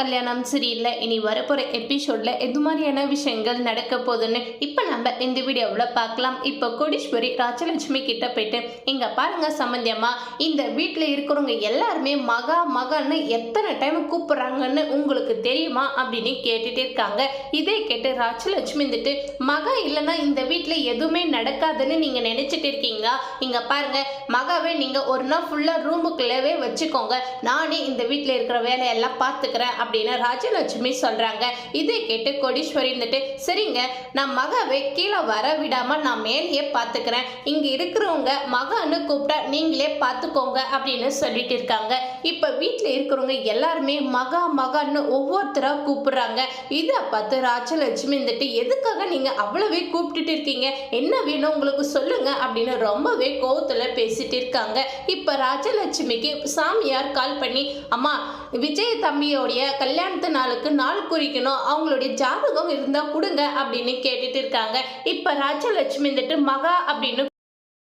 கல்யாணம் சரியில்லை. இனி வரப்போகிற எபிசோடில் எது மாதிரியான விஷயங்கள் நடக்க போகுதுன்னு இப்போ நம்ம இந்த வீடியோவில் பார்க்கலாம். இப்போ கோடீஸ்வரி ராஜலட்சுமி கிட்ட போயிட்டு இங்கே பாருங்க சம்பந்தியம்மா இந்த வீட்டில் இருக்கிறவங்க எல்லாருமே மகா மகான்னு எத்தனை டைம் கூப்பிட்றாங்கன்னு உங்களுக்கு தெரியுமா? அப்படின்னு கேட்டுட்டு இருக்காங்க. இதே கேட்டு ராஜலட்சுமி வந்துட்டு மகா இல்லைன்னா இந்த வீட்டில் எதுவுமே நடக்காதுன்னு நீங்கள் நினச்சிட்டு இருக்கீங்களா? இங்கே பாருங்க மகாவே நீங்கள் ஒரு நாள் ஃபுல்லாக ரூமுக்குள்ளவே வச்சுக்கோங்க. நானே இந்த வீட்டில் இருக்கிற வேலையெல்லாம் பார்த்துக்கிறேன். அப்படின்னு ராஜலட்சுமி சொல்கிறாங்க இதை கேட்டு கோடீஸ்வரி இருந்துட்டு சரிங்க நான் மகாவை கீழே வர விடாமல் நான் மேலேயே பார்த்துக்கிறேன். இங்கே இருக்கிறவங்க மகான்னு கூப்பிட்டா நீங்களே பார்த்துக்கோங்க அப்படின்னு சொல்லிட்டு இருக்காங்க. இப்போ இப்போ வீட்டில் இருக்கிறவங்க எல்லாருமே மகா மகான்னு ஒவ்வொருத்தராக கூப்பிடுறாங்க. இதை பார்த்து ராஜலட்சுமி இருந்துட்டு எதுக்காக நீங்கள் அவ்வளவே கூப்பிட்டுட்டு இருக்கீங்க? என்ன வேணும் உங்களுக்கு சொல்லுங்க அப்படின்னு ரொம்பவே கோவத்தில் பேசிட்டு இருக்காங்க. இப்போ ராஜலட்சுமிக்கு சாமியார் கால் பண்ணி அம்மா விஜய் தம்பியோடைய கல்யாணத்து நாளுக்கு நாள் குறிக்கணும். அவங்களுடைய ஜாதகம் இருந்தால் கொடுங்க அப்படின்னு கேட்டுட்டு இருக்காங்க. இப்போ ராஜலட்சுமி வந்துட்டு மகா அப்படின்னு